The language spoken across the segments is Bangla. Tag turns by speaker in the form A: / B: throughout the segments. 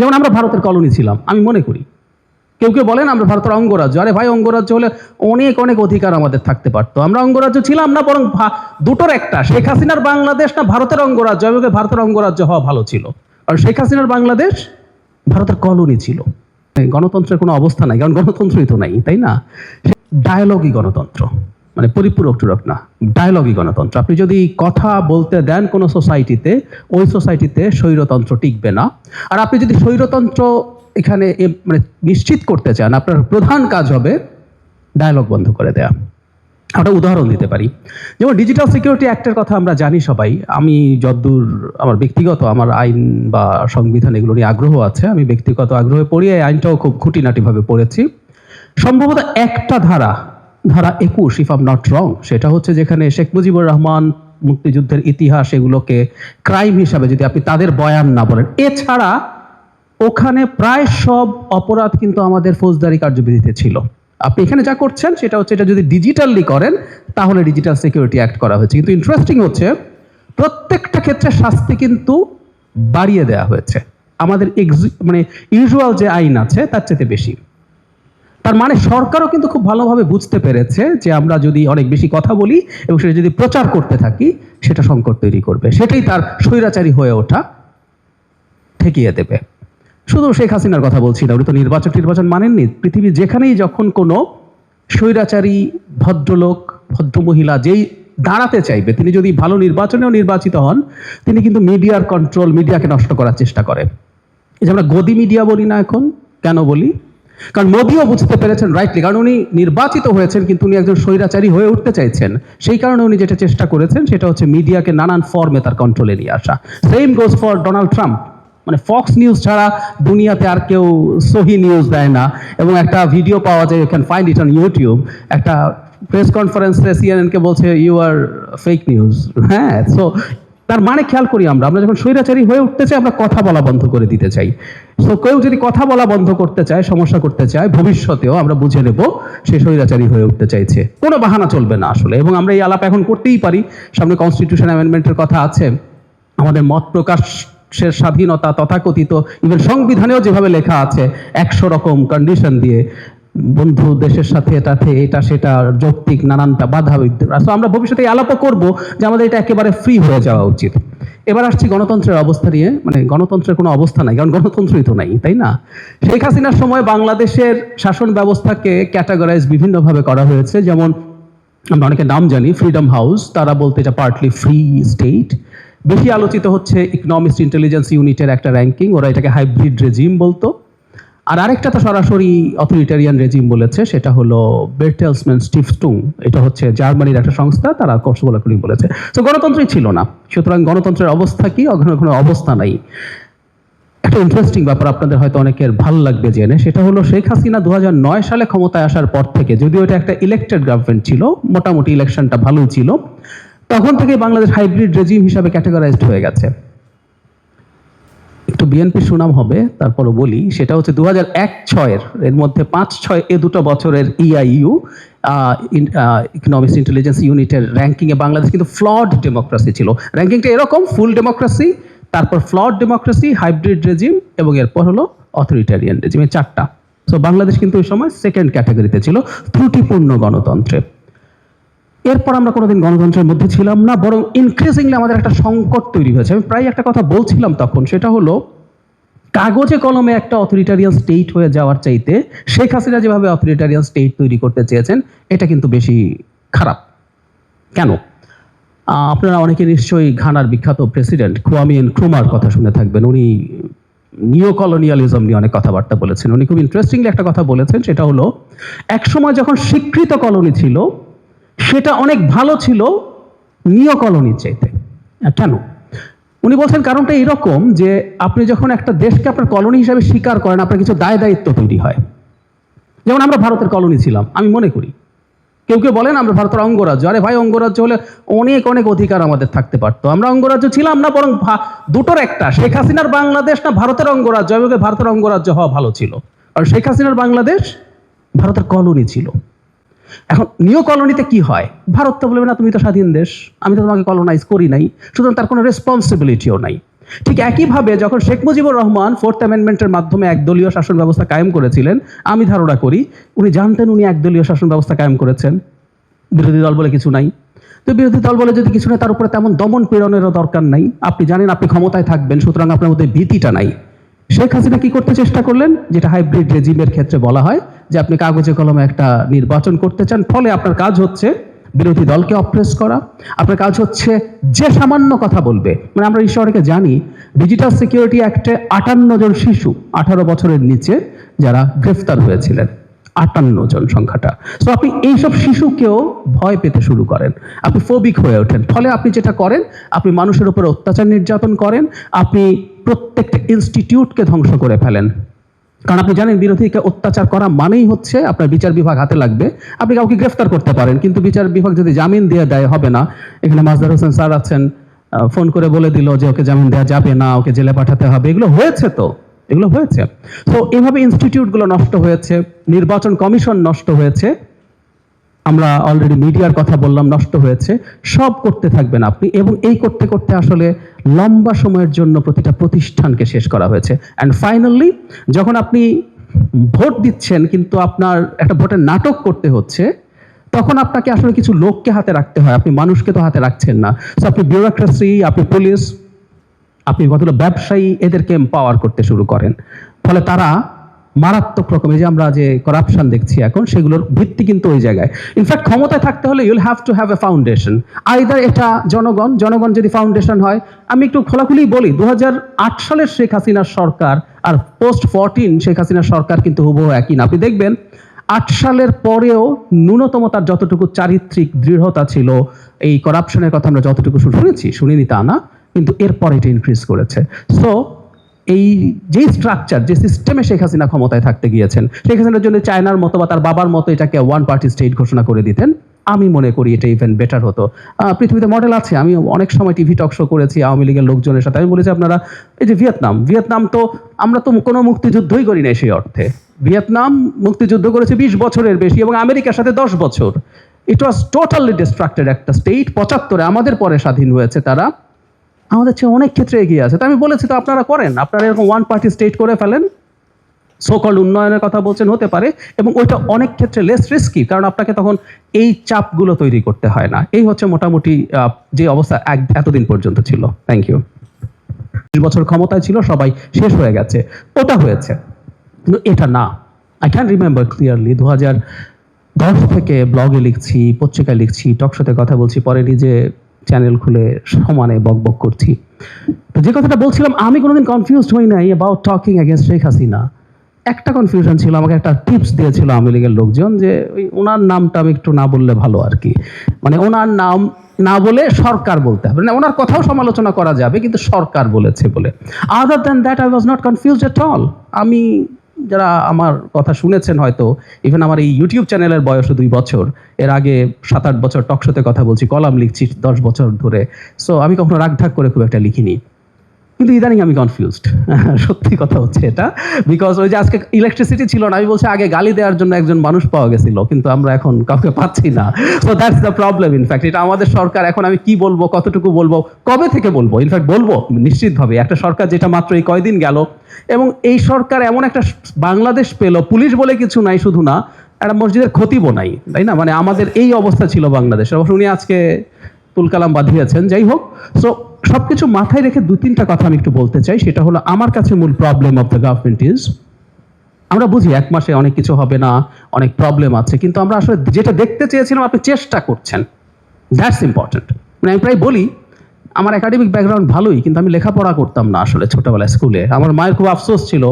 A: যেমন আমরা ভারতের কলোনি ছিলাম, আমি মনে করি। কেউ কেউ বলেন আমরা ভারতের অঙ্গরাজ্য। আরে ভাই, অঙ্গরাজ্য হলে অনেক অনেক অধিকার আমাদের থাকতে পারতো। আমরা অঙ্গরাজ্য ছিলাম না, বরং দুটোর একটা, শেখ হাসিনার বাংলাদেশ না ভারতের অঙ্গরাজ্য, এবং ভারতের অঙ্গরাজ্য হওয়া ভালো ছিল। আর শেখ হাসিনার বাংলাদেশ ভারতের কলোনি ছিল। গণতন্ত্রের কোনো অবস্থা নাই, কারণ গণতন্ত্রই তো নাই, তাই না? ডায়ালগই গণতন্ত্র। মানে পরিপূরক টুরক না ডায়ালগই গণতন্ত্র। আপনি যদি কথা বলতে দেন কোনো সোসাইটিতে ওই সোসাইটিতে স্বৈরতন্ত্র টিকবে না। আর আপনি যদি স্বৈরতন্ত্র এখানে মানে নিশ্চিত করতে চান, আপনার প্রধান কাজ হবে ডায়ালগ বন্ধ করে দেয়া। একটা উদাহরণ দিতে পারি। যেমন ডিজিটাল সিকিউরিটি অ্যাক্টের কথা আমরা জানি সবাই। আমি যদ্দূর আমার ব্যক্তিগত আমার আইন বা সংবিধান এগুলো নিয়ে আগ্রহ আছে। আমি ব্যক্তিগত আগ্রহে পড়ি, এই আইনটাও খুব খুঁটিনাটিভাবে পড়েছি। সম্ভবত একটা ধারা ধারা একুশ ইফ আম নট রং সেটা হচ্ছে যেখানে শেখ মুজিবুর রহমান মুক্তিযুদ্ধের ইতিহাস এগুলোকে ক্রাইম হিসাবে যদি আপনি তাদের বয়ান না বলেন। এছাড়া ওখানে প্রায় সব অপরাধ কিন্তু আমাদের ফৌজদারি কার্যবিধিতে ছিল। আপনি এখানে যা করছেন, সেটা হচ্ছে এটা যদি ডিজিটালি করেন, তাহলে ডিজিটাল সিকিউরিটি অ্যাক্ট করা হয়েছে। কিন্তু ইন্টারেস্টিং হচ্ছে, প্রত্যেকটা ক্ষেত্রে শাস্তি কিন্তু বাড়িয়ে দেওয়া হয়েছে। আমাদের মানে ইউজুয়াল যে আইন আছে, তার চেয়ে বেশি। তার মানে সরকারও কিন্তু খুব ভালোভাবে বুঝতে পেরেছে যে আমরা যদি অনেক বেশি কথা বলি এবং সেটা যদি প্রচার করতে থাকি, সেটা সংকট তৈরি করবে। সেটাই তার স্বৈরাচারী হয়ে ওঠা ঠেকিয়ে দেবে। শুধু শেখ হাসিনার কথা বলছি না, উনি তো নির্বাচন নির্বাচন মানেননি। পৃথিবীর যেখানেই যখন কোনো স্বৈরাচারী, ভদ্রলোক, ভদ্রমহিলা যেই দাঁড়াতে চাইবে, তিনি যদি ভালো নির্বাচনেও নির্বাচিত হন, তিনি কিন্তু মিডিয়ার কন্ট্রোল মিডিয়াকে নষ্ট করার চেষ্টা করে। এই যে আমরা গদি মিডিয়া বলি না এখন, কেন বলি? কারণ মোদিও বুঝতে পেরেছেন রাইটলি কারণ উনি নির্বাচিত হয়েছেন, কিন্তু উনি একজন স্বৈরাচারী হয়ে উঠতে চাইছেন। সেই কারণে উনি যেটা চেষ্টা করেছেন, সেটা হচ্ছে মিডিয়াকে নানান ফর্মে তার কন্ট্রোলে নিয়ে আসা। Same goes for Donald Trump মানে ফক্স নিউজ ছাড়া দুনিয়াতে আর কেউ সহি নিউজ দেয় না। এবং একটা ভিডিও পাওয়া যায় you can find it on YouTube একটা প্রেস কনফারেন্সে সিএনএনকে বলছে ইউ আর ফেক নিউজ হ্যাঁ সো তার মানে খেয়াল করি আমরা আমরা যখন স্বৈরাচারী হয়ে উঠতে চাই, আমরা কথা বলা বন্ধ করে দিতে চাই। সো কেউ যদি কথা বলা বন্ধ করতে চায়, সমস্যা করতে চায়, ভবিষ্যতেও আমরা বুঝে নেব সে স্বৈরাচারী হয়ে উঠতে চাইছে। কোনো বাহানা চলবে না আসলে। এবং আমরা এই আলাপ এখন করতেই পারি। সামনে কনস্টিটিউশন অ্যামেন্ডমেন্টের কথা আছে। আমাদের মত প্রকাশের স্বাধীনতা তথাকথিত ইভেন সংবিধানেও যেভাবে লেখা আছে, একশো রকম কন্ডিশন দিয়ে বন্ধু, দেশের সাথে এটাতে এটা সেটা যৌক্তিক, নানানটা বাধা So, আমরা ভবিষ্যতে আলাপও করব যে আমাদের এটা একেবারে ফ্রি হয়ে যাওয়া উচিত। এবার আসছি গণতন্ত্রের অবস্থা নিয়ে। মানে গণতন্ত্রের কোনো অবস্থা নাই, কারণ গণতন্ত্রই তো নাই, তাই না? শেখ হাসিনার সময় বাংলাদেশের শাসন ব্যবস্থাকে ক্যাটাগরাইজ বিভিন্নভাবে করা হয়েছে। যেমন, আমরা অনেকে নাম জানি ফ্রিডম হাউস তারা বলতে এটা পার্টলি ফ্রি স্টেট বেশি আলোচিত হচ্ছে ইকনমিক্স ইন্টেলিজেন্স ইউনিটের একটা র্যাঙ্কিং ওরা এটাকে হাইব্রিড রেজিম বলতো। আর আরেকটা তো সরাসরি অথরিটারিয়ান রেজিম বলেছে, সেটা হলো বেটেলসম্যান স্টিফটুং এটা হচ্ছে জার্মানির একটা সংস্থা, তারা কৌশলাকুলি বলেছে। তো গণতন্ত্রই ছিল না, সুতরাং গণতন্ত্রের অবস্থা কি? ওখানে কোনো অবস্থা নাই। একটা ইন্টারেস্টিং ব্যাপার আপনাদের হয়তো অনেকের ভালো লাগবে জেনে, সেটা হলো শেখ হাসিনা দু হাজার নয় সালে ক্ষমতায় আসার পর থেকে, যদিও এটা একটা ইলেক্টেড গভর্নমেন্ট ছিল, মোটামুটি ইলেকশনটা ভালোই ছিল, তখন থেকে বাংলাদেশ হাইব্রিড রেজিম হিসাবে ক্যাটাগরাইজড হয়ে গেছে। একটু বিএনপি সুনাম হবে, তারপরও বলি, সেটা হচ্ছে দু হাজার এক ছয়ের, এর মধ্যে পাঁচ ছয় এ দুটো বছরের ইআইইউ ইকোনমিক্স ইন্টেলিজেন্স ইউনিটের র্যাঙ্কিংয়ে বাংলাদেশ কিন্তু ফ্লড ডেমোক্রেসি ছিল। র্যাঙ্কিংটা এরকম ফুল ডেমোক্রেসি তারপর ফ্লড ডেমোক্রেসি হাইব্রিড রেজিম এবং এরপর হলো অথরিটারিয়ান রেজিম এই চারটা। সো বাংলাদেশ কিন্তু ওই সময় সেকেন্ড ক্যাটাগরিতে ছিল, ত্রুটিপূর্ণ গণতন্ত্রে। এরপর আমরা কোনোদিন গণতন্ত্রের মধ্যে ছিলাম না, বরং ইনক্রিজিংলি আমাদের একটা সংকট তৈরি হয়েছে। আমি প্রায় একটা কথা বলছিলাম তখন, সেটা হলো, কাগজে কলমে একটা অথরিটারিয়ান স্টেট হয়ে যাওয়ার চাইতে শেখ হাসিনা যেভাবে অথরিটারিয়ান স্টেট তৈরি করতে চেয়েছেন, এটা কিন্তু বেশি খারাপ। কেন? আপনারা অনেকে নিশ্চয়ই ঘানার বিখ্যাত প্রেসিডেন্ট খুয়ামিন ক্রুমার কথা শুনে থাকবেন। উনি নিও কলোনিয়ালিজম নিয়ে অনেক কথাবার্তা বলেছেন। উনি খুব ইন্টারেস্টিংলি একটা কথা বলেছেন, সেটা হলো, একসময় যখন স্বীকৃত কলোনি ছিল সেটা অনেক ভালো ছিল নিও কলোনির চাইতে। কেন? উনি বলছেন কারণটা এরকম যে আপনি যখন একটা দেশকে আপনার কলোনি হিসাবে স্বীকার করেন, আপনার কিছু দায় দায়িত্ব তৈরি হয়। যেমন আমরা ভারতের কলোনি ছিলাম, আমি মনে করি। কেউ কেউ বলেন আমরা ভারতের অঙ্গরাজ্য। আরে ভাই, অঙ্গরাজ্য হলে অনেক অনেক অধিকার আমাদের থাকতে পারতো। আমরা অঙ্গরাজ্য ছিলাম না, বরং দুটোর একটা, শেখ হাসিনার বাংলাদেশ না ভারতের অঙ্গরাজ্য, এবং ভারতের অঙ্গরাজ্য হওয়া ভালো ছিল। আর শেখ হাসিনার বাংলাদেশ ভারতের কলোনি ছিল। এখন নিউ কলোনিতে কি হয়? ভারত তো বলবে না, তুমি তো স্বাধীন দেশ, আমি তো তোমাকে কলোনাইজ করি নাই। সুতরাং তার কোনো রেসপন্সিবিলিটিও নাই। ঠিক একইভাবে যখন শেখ মুজিবুর রহমান ফোর্থ অ্যামেন্ডমেন্টের মাধ্যমে একদলীয় শাসন ব্যবস্থা কায়েম করেছিলেন, আমি ধারণা করি উনি জানতেন উনি একদলীয় শাসন ব্যবস্থা কায়েম করেছেন। বিরোধী দল বলে কিছু নাই। তো বিরোধী দল বলে যদি কিছু নেই, তার উপরে তেমন দমন পীড়নেরও দরকার নাই। আপনি জানেন আপনি ক্ষমতায় থাকবেন, সুতরাং আপনার মধ্যে ভীতিটা নাই। শেখ হাসিনা কি করতে চেষ্টা করলেন? যেটা হাইব্রিড রেজিমের ক্ষেত্রে বলা হয় যে আপনি কাগজে কলমে একটা নির্বাচন করতে চান, ফলে আপনার কাজ হচ্ছে বিরোধী দলকে অপ্রেস করা। আপনার কাজ হচ্ছে যে সামান্য কথা বলবে। মানে আমরা ঈশ্বরকে জানি ডিজিটাল সিকিউরিটি অ্যাক্টে আটান্ন জন শিশু, আঠারো বছরের নিচে যারা গ্রেফতার হয়েছিলেন। আটান্ন জন সংখ্যাটা। সো আপনি এইসব শিশুকেও ভয় পেতে শুরু করেন। আপনি ফোবিক হয়ে ওঠেন। ফলে আপনি যেটা করেন, আপনি মানুষের উপরে অত্যাচার নির্যাতন করেন, আপনি প্রত্যেকটা ইনস্টিটিউটকে ধ্বংস করে ফেলেন। কারণ আপনি জানেন বিরোধীকে অত্যাচার করা মানেই হচ্ছে আপনার বিচার বিভাগ হাতে লাগবে। আপনি কাউকে গ্রেফতার করতে পারেন, কিন্তু বিচার বিভাগ যদি জামিন দিয়ে দেয়, হবে না। এখানে মাজদার হোসেন স্যার আছেন ফোন করে বলে দিল যে ওকে জামিন দেওয়া যাবে না, ওকে জেলে পাঠাতে হবে। এগুলো হয়েছে তো, এগুলো হয়েছে। তো এভাবে ইনস্টিটিউটগুলো নষ্ট হয়েছে, নির্বাচন কমিশন নষ্ট হয়েছে। আমরা অলরেডি মিডিয়ার কথা বললাম, নষ্ট হয়েছে। সব করতে থাকবেন আপনি এবং এই করতে করতে আসলে লম্বা সময়ের জন্য প্রতিটা প্রতিষ্ঠানকে শেষ করা হয়েছে। অ্যান্ড ফাইনালি যখন আপনি ভোট দিচ্ছেন কিন্তু আপনার একটা ভোটের নাটক করতে হচ্ছে, তখন আপনাকে আসলে কিছু লোককে হাতে রাখতে হয়। আপনি মানুষকে তো হাতে রাখছেন না। সো আপনি বিউরোক্রেসি আপনি পুলিশ আপনি কতগুলো ব্যবসায়ী এদেরকে এম্পাওয়ার করতে শুরু করেন। ফলে তারা মারাত্মক রকমের যে আমরা যে করাপশন দেখছি এখন, সেগুলোর ভিত্তি কিন্তু ওই জায়গায়। ইনফ্যাক্ট ক্ষমতায় থাকতে হলে you'll have to have a foundation either এটা জনগণ জনগণ যদি ফাউন্ডেশন হয়, আমি একটু খোলাখুলি বলি, দুহাজার আট সালের শেখ হাসিনার সরকার আর পোস্ট ফোরটিন শেখ হাসিনার সরকার কিন্তু হুবহু একই না। আপনি দেখবেন, আট সালের পরেও ন্যূনতম তার যতটুকু চারিত্রিক দৃঢ়তা ছিল, এই করাপশনের কথা আমরা যতটুকু শুনেছি, শুনিনি তা না, কিন্তু এরপর এটা ইনক্রিজ করেছে। সো এই যে স্ট্রাকচার যে সিস্টেমে শেখ হাসিনা ক্ষমতায় থাকতে গিয়েছেন, শেখ হাসিনার জন্য চায়নার মতো বা তার বাবার মতো এটাকে ওয়ান পার্টি স্টেট ঘোষণা করে দিতেন, আমি মনে করি এটা ইভেন বেটার হতো। পৃথিবীতে মডেল আছে, আমি অনেক সময় টিভি টক শো করেছি আওয়ামী লীগের লোকজনের সাথে। আমি বলেছি আপনারা, এই যে ভিয়েতনাম ভিয়েতনাম তো আমরা তো কোনো মুক্তিযুদ্ধই করি না সেই অর্থে। ভিয়েতনাম মুক্তিযুদ্ধ করেছে বিশ বছরের বেশি এবং আমেরিকার সাথে দশ বছর। ইট ওয়াজ টোটালি ডিস্ট্রাক্টেড একটা স্টেট পঁচাত্তরে আমাদের পরে স্বাধীন হয়েছে তারা। আমাদের চেয়ে অনেক ক্ষেত্রে এগিয়ে আছে। তো আমি বলেছি তো আপনারা করেন। আপনারা এরকম ওয়ান পার্টি স্টেট করে ফেলেন। সোকল উন্নয়নের কথা বলছেন, হতে পারে। এবং ওইটা অনেক ক্ষেত্রে লেস রিস্কি কারণ আপনাকে তখন এই চাপগুলো তৈরি করতে হয় না। এই হচ্ছে মোটামুটি যে অবস্থা এক- এতদিন পর্যন্ত ছিল। থ্যাংক ইউ দুই বছর ক্ষমতায় ছিল, সবাই শেষ হয়ে গেছে। ওটা হয়েছে। কিন্তু এটা না। আই ক্যান রিমেম্বার ক্লিয়ারলি দু হাজার দশ থেকে ব্লগে লিখছি, পত্রিকায় লিখছি টকশোতে কথা বলছি, পরে নিজে চ্যানেল খুলে সমানে বক বক করছি। তো যে কথাটা বলছিলাম, আমি কোনোদিন কনফিউজড হই নাই about talking against Sheikh Hasina একটা কনফিউশন ছিল, আমাকে একটা টিপস দিয়েছিল আওয়ামী লীগের লোকজন যে ওই ওনার নামটা আমি একটু না বললে ভালো আর কি। মানে ওনার নাম না বলে সরকার বলতে হবে। না ওনার কথাও সমালোচনা করা যাবে, কিন্তু সরকার বলেছে বলে। Other than that I was not confuse at all আমি যারা আমার কথা শুনেছেন হয়তো ইভেন আমার এই ইউটিউব চ্যানেলের বয়সও দুই বছর, এর আগে সাত আট বছর টকশোতে কথা বলছি, কলাম লিখছি দশ বছর ধরে। সো আমি কখনো রাগঢাক করে খুব একটা লিখিনি। কিন্তু ইদানিং আমি কনফিউজড সত্যি কথা হচ্ছে এটা। বিকজ ওই যে আজকে ইলেকট্রিসিটি ছিল না, আমি বলছি আগে গালি দেওয়ার জন্য একজন মানুষ পাওয়া গেছিল, কিন্তু আমরা এখন কাউকে পাচ্ছি না। So that's the problem in fact এটা আমাদের সরকার, এখন আমি কি বলব, কতটুকু বলব, কবে থেকে বলব? ইনফ্যাক্ট বলব নিশ্চিতভাবে। একটা সরকার যেটা মাত্র এই কয়দিন গেল, এবং এই সরকার এমন একটা বাংলাদেশ পেল, পুলিশ বলে কিছু নাই শুধু না, একটা মসজিদের খতিবও নাই, তাই না? মানে আমাদের এই অবস্থা ছিল বাংলাদেশের অবশ্য উনি আজকে তুলকালাম বাঁধিয়েছেন, যাই হোক। সো সবকিছু মাথায় রেখে দু তিনটা কথা আমি একটু বলতে চাই, সেটা হলো আমার কাছে মূল problem of the government is আমরা বুঝি এক মাসে অনেক কিছু হবে না, অনেক প্রবলেম আছে, কিন্তু আমরা আসলে যেটা দেখতে চেয়েছিলাম আপনি চেষ্টা করছেন। দ্যাটস ইম্পর্ট্যান্ট মানে আমি প্রায় বলি, আমার একাডেমিক ব্যাকগ্রাউন্ড ভালোই, কিন্তু আমি লেখাপড়া করতাম না আসলে ছোটবেলায় স্কুলে আমার মায়ের খুব আফসোস ছিল,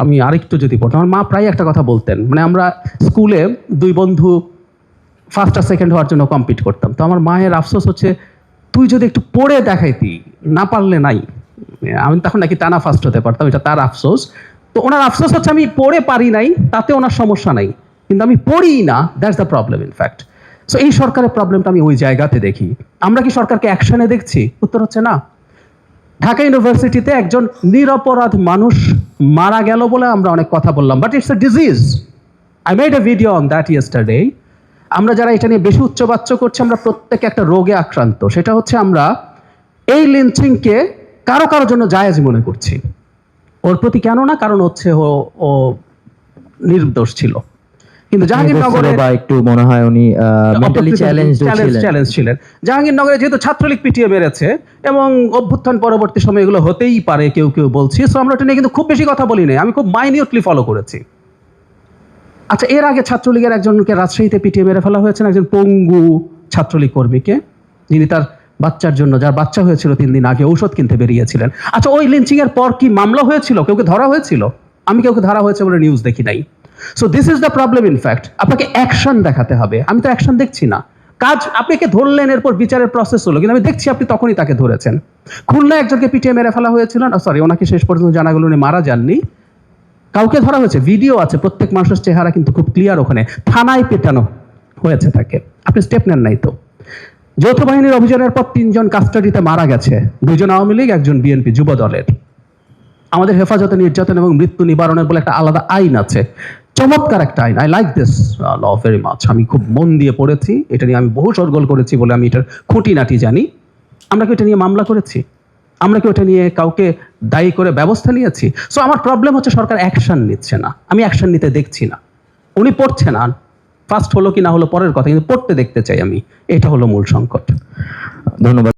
A: আমি আরেকটু যদি পড়তাম, আমার মা প্রায় একটা কথা বলতেন মানে আমরা স্কুলে দুই বন্ধু ফার্স্ট আর সেকেন্ড হওয়ার জন্য কম্পিট করতাম। তো আমার মায়ের আফসোস হচ্ছে তুই যদি একটু পড়ে দেখাইতি, না পারলে নাই। আমি তখন নাকি টানা ফার্স্ট হতে পারতাম, এটা তার আফসোস। তো ওনার আফসোস হচ্ছে আমি পড়ে পারি নাই, তাতে ওনার সমস্যা নাই। কিন্তু আমি পড়িই না that's the problem in fact so এই সরকারের প্রবলেমটা আমি ওই জায়গাতে দেখি। আমরা কি সরকারকে অ্যাকশনে দেখছি? উত্তর হচ্ছে না। ঢাকা ইউনিভার্সিটিতে একজন নিরপরাধ মানুষ মারা গেল বলে আমরা অনেক কথা বললাম but it's a disease I made a video on that yesterday আমরা যারা এটা নিয়ে বেশি উচ্চবাচ্য করছি আমরা প্রত্যেকে একটা রোগে আক্রান্ত। সেটা হচ্ছে আমরা এই লিঞ্চিংকে কারও কারও জন্য জায়েজ মনে করছি। ওর প্রতি কেন না? কারণ হচ্ছে ও ও নির্দোষ ছিল। কিন্তু জাহাঙ্গীরনগরে
B: বা একটু মনে হয় উনি মেন্টালি চ্যালেঞ্জ ছিলেন
A: চ্যালেঞ্জ ছিলেন। জাহাঙ্গীরনগরে যেহেতু ছাত্রলীগ পিটিয়ে মেরেছে এবং অভ্যুত্থান পরবর্তী সময় এগুলো হতেই পারে কেউ কেউ বলছি। সো আমরা এটা নিয়ে কিন্তু খুব বেশি কথা বলি নাই। আমি খুব মাইনিউটলি ফলো করেছি। আচ্ছা এর আগে ছাত্রলীগের একজনকে রাজশাহীতে পিটিয়ে মেরে ফেলা হয়েছে না, একজন পঙ্গু ছাত্রলীগ কর্মীকে যিনি তার বাচ্চার জন্য যার বাচ্চা হয়েছিল তিন দিন আগে ঔষধ কিনতে বেরিয়েছিলেন। আচ্ছা ওই লিঞ্চিং এর পর কি মামলা হয়েছিল? কাউকে ধরা হয়েছিল? আমি কাউকে ধরা হয়েছে বলে নিউজ দেখি নাই। So this is the problem in fact আপনাকে অ্যাকশন দেখাতে হবে। আমি তো অ্যাকশন দেখছি না। কাজ আপনাকে ধরলেন এরপর বিচারের প্রসেস হলো। কিন্তু আমি দেখছি আপনি তখনই তাকে ধরেছেন। খুলনা একজনকে পিটিয়ে মেরে ফেলা হয়েছিল সরি ওনাকে শেষ পর্যন্ত জানা গেল উনি মারা যাননি। কাউকে ধরা হয়েছে, ভিডিও আছে, প্রত্যেক মানুষের চেহারা কিন্তু খুব ক্লিয়ার ওখানে। থানায় পেটানো হয়েছে তাকে। আপনি স্টেপ নেন নাই তো। যৌথ বাহিনীর অভিযানের পর তিনজন কাস্টাডিতে মারা গেছে। দুইজন আওয়ামী লীগ, একজন বিএনপি যুব দলের। আমাদের হেফাজতে নির্যাতন এবং মৃত্যু নিবারণের বলে একটা আলাদা আইন আছে। চমৎকার একটা আইন। I like this law very much আমি খুব মন দিয়ে পড়েছি। এটা নিয়ে আমি বহু সরগোল করেছি বলে আমি এটার খুঁটিনাটি জানি। আমরা কি এটা নিয়ে মামলা করেছি? আমরা কি ওটা নিয়ে কাউকে দায়ী করে ব্যবস্থা নিয়েছি? সো আমার প্রবলেম হচ্ছে সরকার অ্যাকশান নিচ্ছে না। আমি অ্যাকশান নিতে দেখছি না। উনি পড়ছে না। ফার্স্ট হলো কি না হলো পরের কথা, কিন্তু পড়তে দেখতে চাই আমি। এটা হলো মূল সংকট।
B: ধন্যবাদ।